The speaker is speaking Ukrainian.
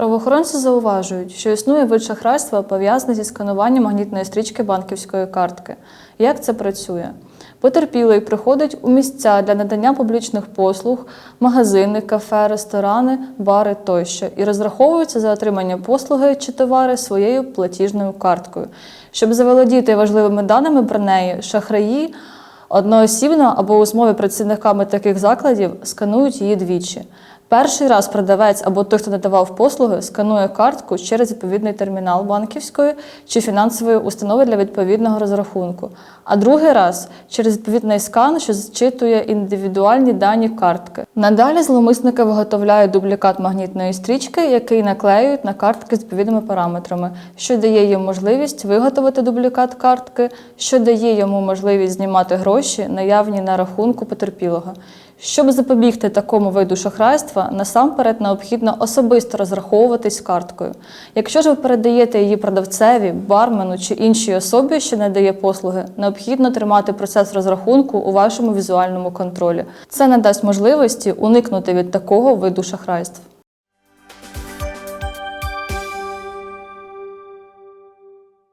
Правоохоронці зауважують, що існує вид шахрайства пов'язане зі скануванням магнітної стрічки банківської картки. Як це працює? Потерпілий приходить у місця для надання публічних послуг, магазини, кафе, ресторани, бари тощо і розраховується за отримання послуги чи товари своєю платіжною карткою. Щоб заволодіти важливими даними про неї, шахраї одноосібно або у змові працівниками таких закладів сканують її двічі. Перший раз продавець або той, хто надавав послуги, сканує картку через відповідний термінал банківської чи фінансової установи для відповідного розрахунку, а другий раз через відповідний скан, що зчитує індивідуальні дані картки. Надалі зловмисники виготовляють дублікат магнітної стрічки, який наклеюють на картки з відповідними параметрами, що дає їм можливість виготовити дублікат картки, що дає йому можливість знімати гроші, наявні на рахунку потерпілого. Щоб запобігти такому виду шахрайства, насамперед необхідно особисто розраховуватись карткою. Якщо ж ви передаєте її продавцеві, бармену чи іншій особі, що надає послуги, необхідно тримати процес розрахунку у вашому візуальному контролі. Це надасть можливості уникнути від такого виду шахрайств.